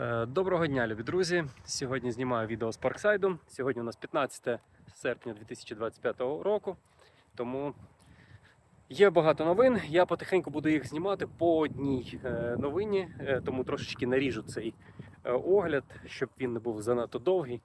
Е, Доброго дня, любі друзі! Сьогодні знімаю відео з Парксайду. Сьогодні у нас 15 серпня 2025 року. Тому є багато новин. Я потихеньку буду їх знімати по одній е, новині, е, тому трошечки наріжу цей огляд, щоб він не був занадто довгий.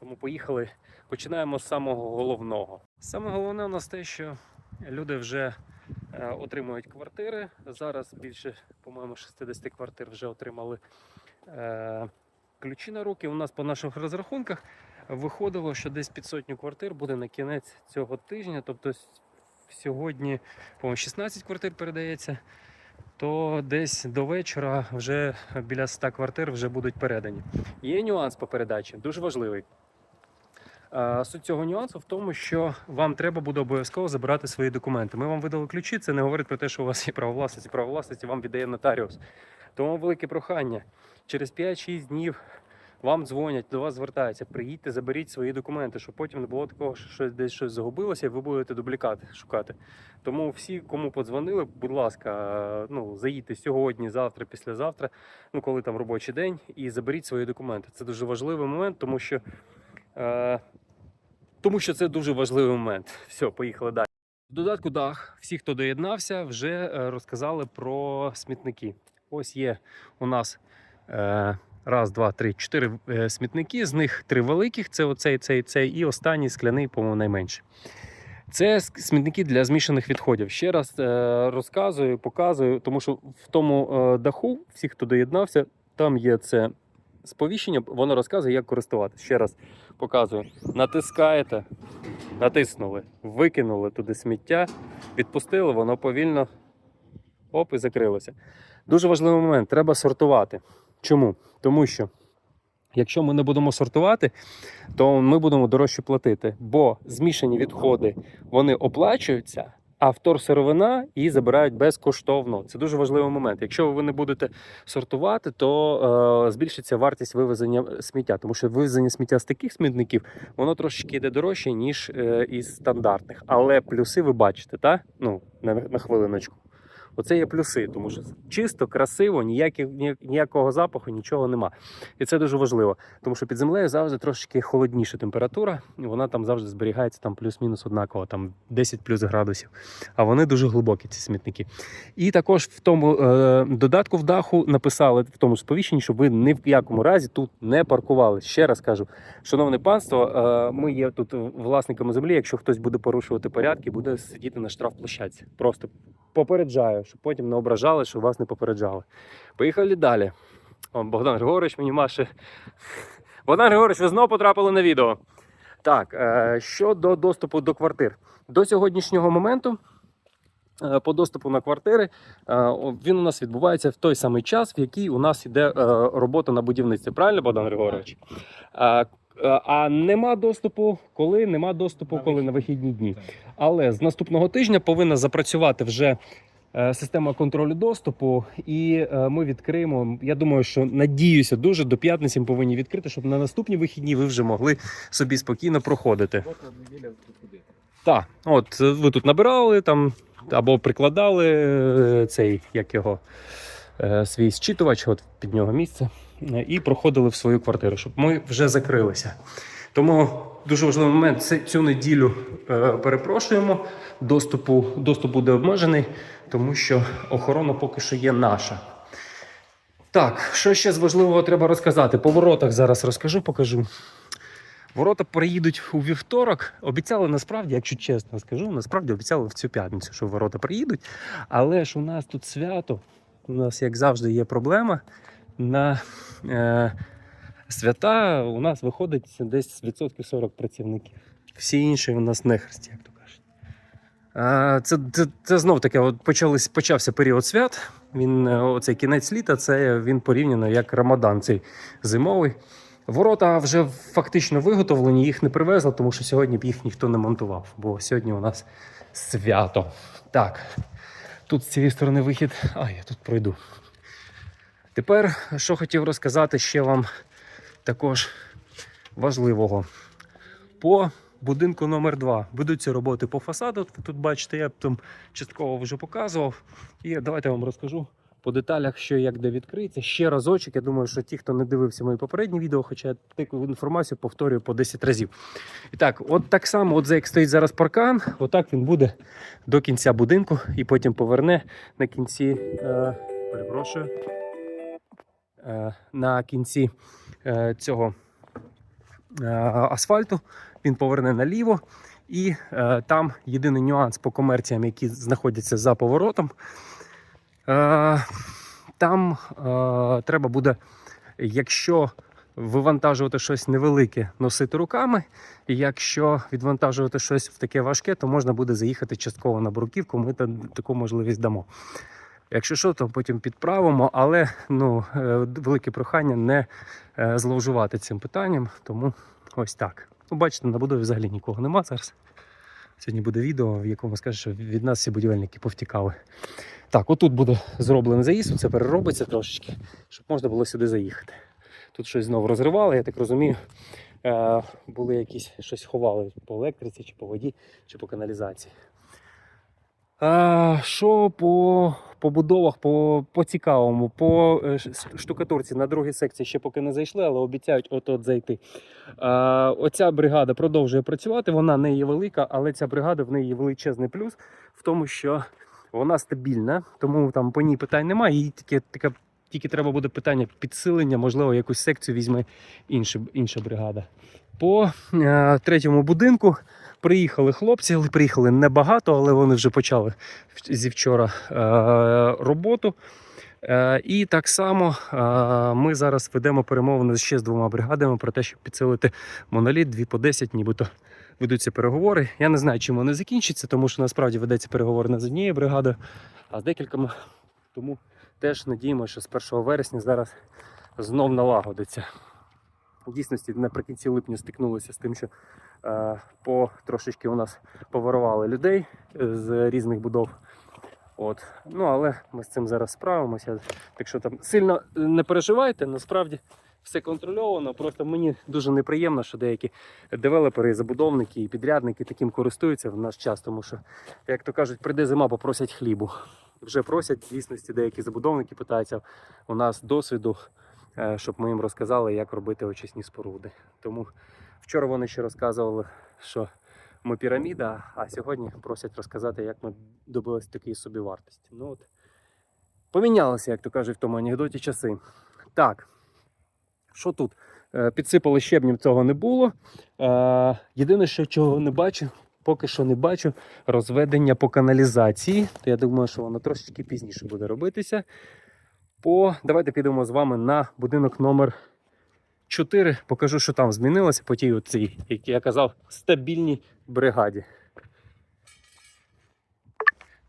Тому поїхали. Починаємо з самого головного. Саме головне у нас те, що люди вже отримують квартири. Зараз більше, по-моєму, 60 квартир вже отримали ключі на руки. У нас по наших розрахунках виходило, що десь під сотню квартир буде на кінець цього тижня. Тобто сьогодні, по 16 квартир передається, то десь до вечора вже біля 100 квартир вже будуть передані. Є нюанс по передачі, дуже важливий. Е, Суть цього нюансу в тому, що вам треба буде обов'язково забирати свої документи. Ми вам видали ключі, це не говорить про те, що у вас є право власності. Право власності вам віддає нотаріус. Тому велике прохання. Через 5-6 днів вам дзвонять, до вас звертаються. Приїдьте, заберіть свої документи, щоб потім не було такого, що десь щось загубилося, і ви будете дублікати шукати. Тому всі, кому подзвонили, будь ласка, ну заїдьте сьогодні, завтра, післязавтра, ну коли там робочий день, і заберіть свої документи. Це дуже важливий момент, тому що. Е, тому що це дуже важливий момент. Все, поїхали далі. В додатку дах, всі, хто доєднався, вже е, розказали про смітники. Ось є у нас раз, два, три, чотири е, смітники. З них три великих: це оцей, цей, цей, і останній скляний, по-моєму, найменший. Це смітники для змішаних відходів. Ще раз е, розказую, показую, тому що в тому е, даху, всі, хто доєднався, там є це сповіщення, воно розказує, як користуватися. Ще раз показую. Натискаєте, натиснули, викинули туди сміття, відпустили, воно повільно оп, і закрилося. Дуже важливий момент, треба сортувати. Чому? Тому що якщо ми не будемо сортувати, то ми будемо дорожче платити, бо змішані відходи вони оплачуються. А вторсировина її забирають безкоштовно. Це дуже важливий момент. Якщо ви не будете сортувати, то е, збільшиться вартість вивезення сміття, тому що вивезення сміття з таких смітників воно трошечки йде дорожче, ніж е, із стандартних. Але плюси ви бачите, так? Ну, на, на хвилиночку. Оце є плюси, тому що чисто, красиво, ніяких, ніякого запаху, нічого нема. І це дуже важливо, тому що під землею завжди трошечки холодніша температура, і вона там завжди зберігається там плюс-мінус однаково, там 10 плюс градусів. А вони дуже глибокі, ці смітники. І також в тому е, додатку в даху написали в тому сповіщенні, щоб ви ні в якому разі тут не паркували. Ще раз кажу, шановне панство, е, ми є тут власниками землі. Якщо хтось буде порушувати порядки, буде сидіти на штрафплощадці. Просто попереджаю, щоб потім не ображали, що вас не попереджали. Поїхали далі. О, Богдан Григорович мені маше. Богдан Григорович, ви знову потрапили на відео. Так, е, щодо доступу до квартир. До сьогоднішнього моменту е, по доступу на квартири е, він у нас відбувається в той самий час, в який у нас йде робота на будівництві. Правильно, Богдан Григорович? А, е, нема доступу, коли нема доступу, На коли на вихідні дні. Так. Але з наступного тижня повинна запрацювати вже е, система контролю доступу, і е, ми відкриємо. Я думаю, що надіюся, дуже до п'ятниці ми повинні відкрити, щоб на наступні вихідні ви вже могли собі спокійно проходити. Так, от ви тут набирали там або прикладали цей, як його свій зчитувач, от під нього місце, і проходили в свою квартиру, щоб ми вже закрилися. Тому дуже важливий момент. Цю неділю е, перепрошуємо. Доступу, доступ буде обмежений, тому що охорона поки що є наша. Так, що ще з важливого треба розказати? По воротах зараз розкажу, покажу. Ворота приїдуть у вівторок. Обіцяли насправді, якщо чесно скажу, насправді обіцяли в цю п'ятницю, що ворота приїдуть. Але ж у нас тут свято, у нас, як завжди, є проблема. На е, свята у нас виходить десь відсотків 40 працівників. Всі інші у нас нехресті, як то кажуть. А, це, це, це знов таке, от почались, почався період свят. Він, е, оцей кінець літа, це він порівняно як Рамадан, цей зимовий. Ворота вже фактично виготовлені, їх не привезли, тому що сьогодні б їх ніхто не монтував, бо сьогодні у нас свято. Так, тут з цієї сторони вихід. А, я тут пройду. Тепер, що хотів розказати ще вам також важливого. По будинку номер 2 ведуться роботи по фасаду. Тут бачите, я там частково вже показував. І давайте я вам розкажу, по деталях, що як де відкриється. Ще разочок. Я думаю, що ті, хто не дивився мої попередні відео, хоча я таку інформацію повторюю по 10 разів. І так, от так само, от як стоїть зараз паркан, отак він буде до кінця будинку і потім поверне на кінці. Е, перепрошую. Е, на кінці е, цього е, асфальту він поверне наліво. І там єдиний нюанс по комерціям, які знаходяться за поворотом. Там треба буде, якщо вивантажувати щось невелике, носити руками. І якщо відвантажувати щось в таке важке, то можна буде заїхати частково на бруківку. Ми та- таку можливість дамо. Якщо що, то потім підправимо, але ну, е, велике прохання не е, зловживати цим питанням. Тому ось так. Ну, бачите, на будові взагалі нікого нема зараз. Сьогодні буде відео, в якому скаже, що від нас всі будівельники повтікали. Так, отут буде зроблений заїзд, це переробиться трошечки, щоб можна було сюди заїхати. Тут щось знову розривали, я так розумію. Е, були якісь щось ховали по електриці, чи по воді, чи по каналізації. Що по побудовах, по, по цікавому, по е, штукатурці на другій секції ще поки не зайшли, але обіцяють от-от зайти. А, оця бригада продовжує працювати, вона не є велика, але ця бригада в неї є величезний плюс в тому, що вона стабільна, тому там по ній питань немає. Їй тільки, таке, тільки треба буде питання підсилення, можливо, якусь секцію візьме інша, інша бригада. По е, третьому будинку приїхали хлопці, але приїхали небагато, але вони вже почали зі вчора е, роботу. Е, і так само е, ми зараз ведемо перемовини ще з двома бригадами про те, щоб підсилити моноліт 2 по 10, нібито ведуться переговори. Я не знаю, чим вони закінчаться, тому що насправді ведеться переговори не з однією бригадою, а з декількома. Тому теж надіємося, що з 1 вересня зараз знов налагодиться. В дійсності наприкінці липня стикнулися з тим, що по трошечки у нас поворували людей е, з різних будов. От. Ну, але ми з цим зараз справимося. Так що там сильно не переживайте, насправді все контрольовано. Просто мені дуже неприємно, що деякі девелопери, забудовники і підрядники таким користуються в наш час, тому що, як то кажуть, прийде зима, попросять хлібу. Вже просять в дійсності деякі забудовники питаються у нас досвіду, е, щоб ми їм розказали, як робити очисні споруди. Тому вчора вони ще розказували, що ми піраміда, а сьогодні просять розказати, як ми добилися такої собівартості. Ну от помінялися, як то кажуть, в тому анекдоті часи. Так, що тут? Е, Підсипали щебнем, цього не було. Е, Єдине, що чого не бачу, поки що не бачу розведення по каналізації. То я думаю, що воно трошечки пізніше буде робитися. По... Давайте підемо з вами на будинок номер 4. Покажу, що там змінилося по тій оцій, як я казав, стабільній бригаді.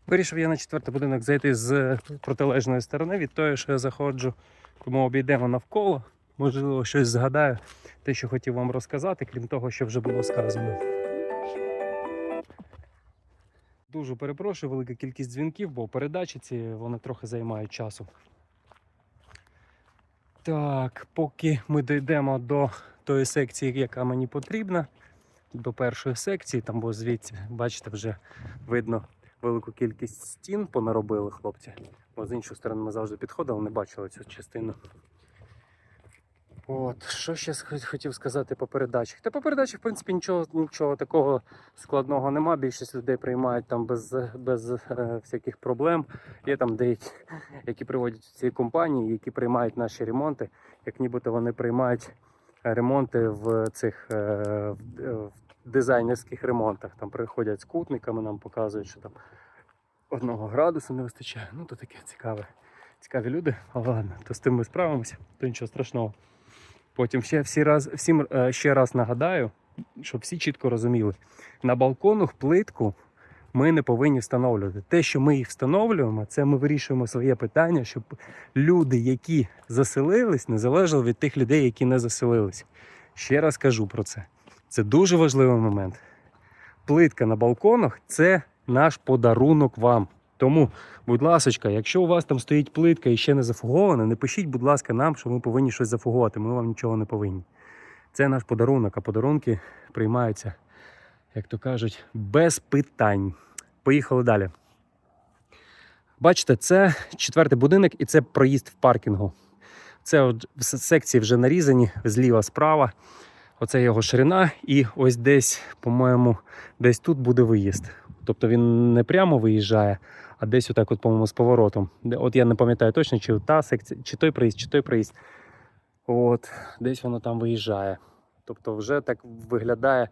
Вирішив я на четвертий будинок зайти з протилежної сторони від тої, що я заходжу, тому обійдемо навколо. Можливо, щось згадаю, те, що хотів вам розказати, крім того, що вже було сказано. Дуже перепрошую, велика кількість дзвінків, бо передачі ці вони трохи займають часу. Так, поки ми дійдемо до тої секції, яка мені потрібна, до першої секції, там бо звідси, бачите, вже видно велику кількість стін понаробили хлопці. Бо з іншої сторони ми завжди підходили, не бачили цю частину. От, що ще хотів сказати по передачах? Та по передачах, в принципі, нічого, нічого такого складного нема. Більшість людей приймають там без, без е, всяких проблем. Є там деякі, які приводять ці компанії, які приймають наші ремонти, як нібито вони приймають ремонти в цих е, в, в дизайнерських ремонтах. Там приходять з кутниками, нам показують, що там одного градусу не вистачає. Ну, то таке цікаве. Цікаві люди. Але ладно, то з тим ми справимося, то нічого страшного. Потім ще всі раз, всім е, ще раз нагадаю, щоб всі чітко розуміли. На балконах плитку ми не повинні встановлювати. Те, що ми їх встановлюємо, це ми вирішуємо своє питання, щоб люди, які заселились, не залежали від тих людей, які не заселились. Ще раз кажу про це. Це дуже важливий момент. Плитка на балконах це наш подарунок вам. Тому, будь ласка, якщо у вас там стоїть плитка і ще не зафугована, не пишіть, будь ласка, нам, що ми повинні щось зафугувати. Ми вам нічого не повинні. Це наш подарунок, а подарунки приймаються, як то кажуть, без питань. Поїхали далі. Бачите, це четвертий будинок і це проїзд в паркінгу. Це от секції вже нарізані зліва, справа. Оце його ширина, і ось десь, по-моєму, десь тут буде виїзд. Тобто він не прямо виїжджає, а десь отак, от, по-моєму, з поворотом. От я не пам'ятаю точно, чи та секція, чи той проїзд, чи той проїзд. От, десь воно там виїжджає. Тобто, вже так виглядає,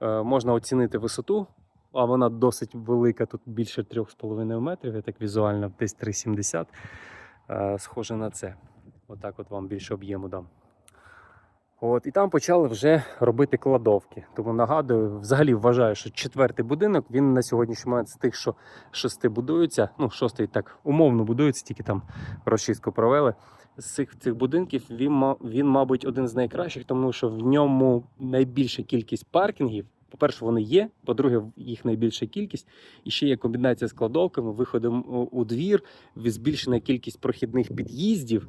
е, можна оцінити висоту, а вона досить велика, тут більше 3,5 метрів, я так візуально, десь 3,70. Е, Схоже на це. Отак от вам більше об'єму дам. От, і там почали вже робити кладовки. Тому нагадую, взагалі вважаю, що четвертий будинок він на сьогоднішній момент з тих, що шести будуються. Ну, шостий так умовно будується, тільки там розчистку провели. З цих цих будинків він, він, мабуть, один з найкращих, тому що в ньому найбільша кількість паркінгів. По-перше, вони є. По-друге, їх найбільша кількість. І ще є комбінація з кладовками, виходом у двір, збільшена кількість прохідних під'їздів.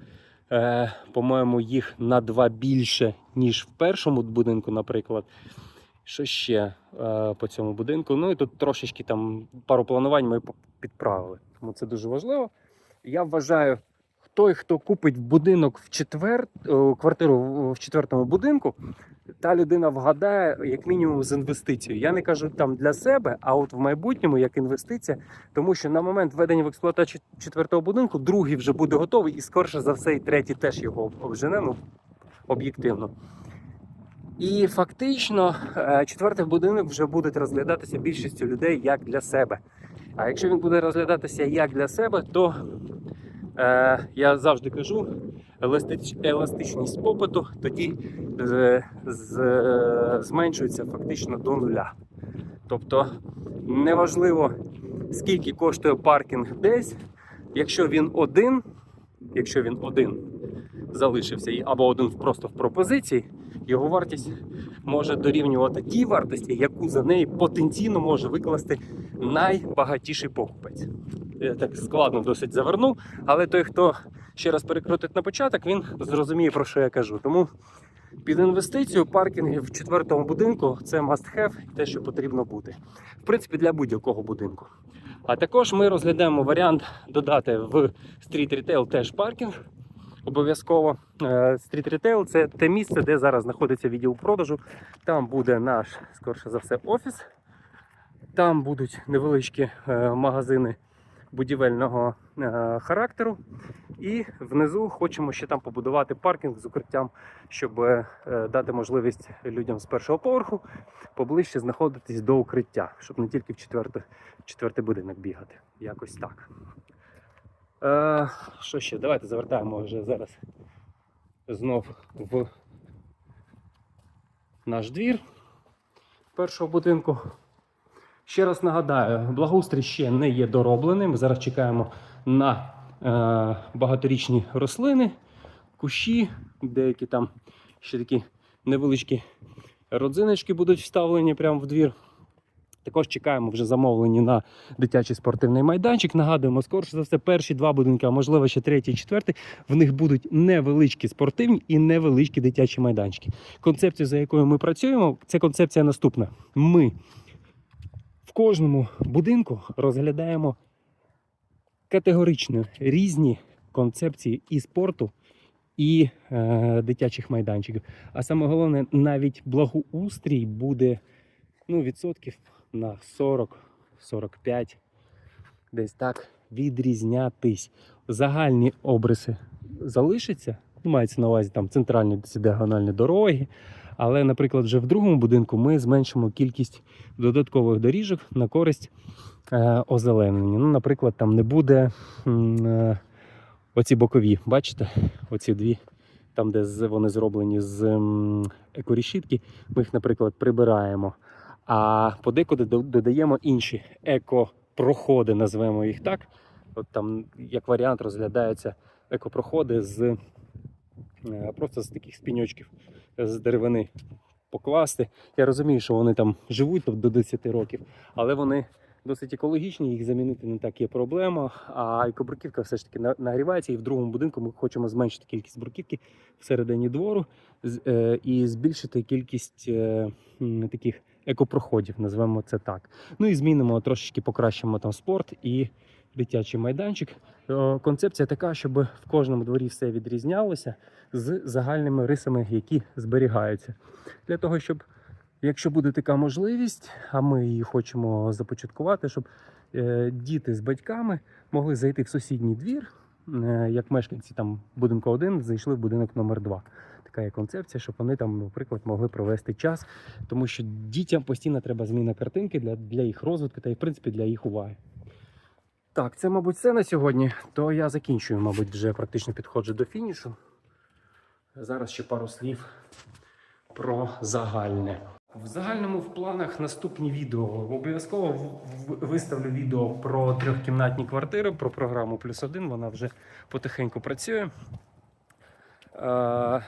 Е, по-моєму, їх на два більше, ніж в першому будинку, наприклад. Що ще е, по цьому будинку? Ну і тут трошечки там пару планувань ми підправили. Тому це дуже важливо. Я вважаю, той, хто купить будинок в четвер, квартиру в- в четвертому будинку, та людина вгадає як мінімум з інвестицією. Я не кажу там для себе, а от в майбутньому як інвестиція, тому що на момент введення в експлуатацію четвертого будинку другий вже буде готовий, і скорше за все, і третій теж його обжене, ну об'єктивно. І фактично е, четвертий будинок вже буде розглядатися більшістю людей як для себе. А якщо він буде розглядатися як для себе, то я завжди кажу, еластичність попиту тоді з, е, зменшується фактично до нуля. Тобто неважливо, скільки коштує паркінг десь, якщо він один, якщо він один залишився або один просто в пропозиції, його вартість може дорівнювати тій вартості, яку за неї потенційно може викласти найбагатіший покупець. Я так складно досить завернув, але той, хто ще раз перекрутить на початок, він зрозуміє, про що я кажу. Тому під інвестицію паркінги в четвертому будинку це must have, те, що потрібно бути. В принципі, для будь-якого будинку. А також ми розглядаємо варіант додати в стріт рітейл теж паркінг. Обов'язково Е, стріт рітейл це те місце, де зараз знаходиться відділ продажу. Там буде наш, скорше за все, офіс. Там будуть невеличкі е, магазини будівельного е, характеру. І внизу хочемо ще там побудувати паркінг з укриттям, щоб е, дати можливість людям з першого поверху поближче знаходитись до укриття, щоб не тільки в четвертий, четвертий будинок бігати. Якось так. Е, що ще? Давайте завертаємо вже зараз знов в наш двір першого будинку. Ще раз нагадаю, благоустрій ще не є дороблений. Ми зараз чекаємо на е, багаторічні рослини, кущі, деякі там ще такі невеличкі родзиночки будуть вставлені прямо в двір. Також чекаємо вже замовлені на дитячий спортивний майданчик. Нагадуємо, скорше за все, перші два будинки, а можливо ще третій і четвертий, в них будуть невеличкі спортивні і невеличкі дитячі майданчики. Концепція, за якою ми працюємо, це концепція наступна. Ми кожному будинку розглядаємо категорично різні концепції і спорту, і е, дитячих майданчиків. А саме головне, навіть благоустрій буде ну, відсотків на 40-45, десь так відрізнятись. Загальні обриси залишаться. Мається на увазі там центральні діагональні дороги. Але, наприклад, вже в другому будинку ми зменшимо кількість додаткових доріжок на користь е, озеленення. Ну, наприклад, там не буде е, оці бокові, бачите? Оці дві, там, де вони зроблені з екорішітки, ми їх, наприклад, прибираємо. А подекуди додаємо інші екопроходи, назвемо їх так. От там, як варіант, розглядаються екопроходи з е, просто з таких спіньочків з деревини покласти. Я розумію, що вони там живуть до 10 років, але вони досить екологічні, їх замінити не так є проблема. А екобруківка все ж таки нагрівається, і в другому будинку ми хочемо зменшити кількість бруківки всередині двору е, і збільшити кількість е, таких екопроходів, назвемо це так. Ну і змінимо трошечки покращимо там спорт і дитячий майданчик. Концепція така, щоб в кожному дворі все відрізнялося з загальними рисами, які зберігаються. Для того, щоб, якщо буде така можливість, а ми її хочемо започаткувати, щоб е, діти з батьками могли зайти в сусідній двір, е, як мешканці там будинку 1 зайшли в будинок номер 2 Така є концепція, щоб вони там, наприклад, могли провести час, тому що дітям постійно треба зміна картинки для, для їх розвитку та і в принципі для їх уваги. Так, це, мабуть, все на сьогодні. То я закінчую, мабуть, вже практично підходжу до фінішу. Зараз ще пару слів про загальне. В загальному в планах наступні відео. Обов'язково виставлю відео про трьохкімнатні квартири, про програму плюс один. Вона вже потихеньку працює. Е,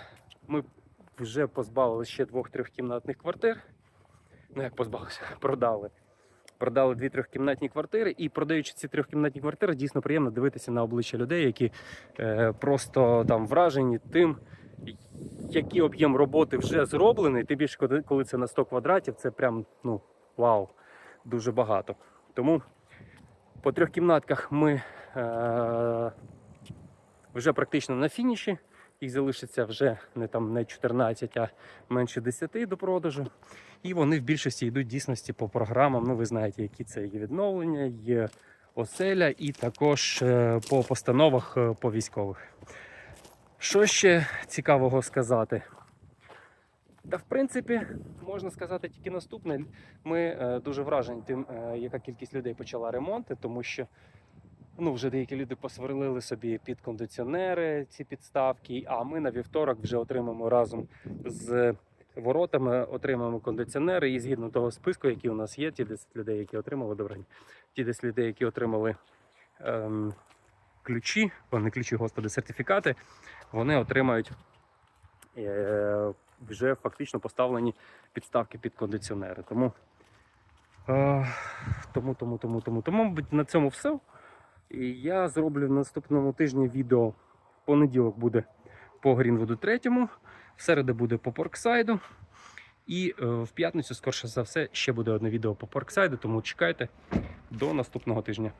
Ми вже позбавилися ще двох трьохкімнатних квартир. Ну, як позбавилися, продали. Продали дві трьохкімнатні квартири, і продаючи ці трьохкімнатні квартири, дійсно приємно дивитися на обличчя людей, які е, просто там вражені тим, який об'єм роботи вже зроблений. Тим більше, коли- це на 100 квадратів, це прям ну вау, дуже багато. Тому по трьохкімнатках ми е, вже практично на фініші. Їх залишиться вже не там не 14, а менше 10 до продажу. І вони в більшості йдуть дійсності по програмам. Ну, ви знаєте, які це є відновлення, є оселя, і також е, по постановах е, по військових. Що ще цікавого сказати? Та в принципі, можна сказати тільки наступне. Ми е, дуже вражені тим, е, яка кількість людей почала ремонти, тому що ну, вже деякі люди посверлили собі під кондиціонери ці підставки. А ми на вівторок вже отримаємо разом з воротами, отримаємо кондиціонери. І згідно того списку, який у нас є, ті 10 людей, які отримали добре, ті 10 людей, які отримали ем, ключі, о, не ключі, господи, сертифікати, вони отримають е, вже фактично поставлені підставки під кондиціонери. Тому, е, тому, тому, тому, тому, тому, на цьому все. Я зроблю в наступному тижні відео. Понеділок буде по Грінвуду 3, в середу буде по Порксайду. І е, в п'ятницю, скорше за все, ще буде одне відео по Порксайду, тому чекайте до наступного тижня.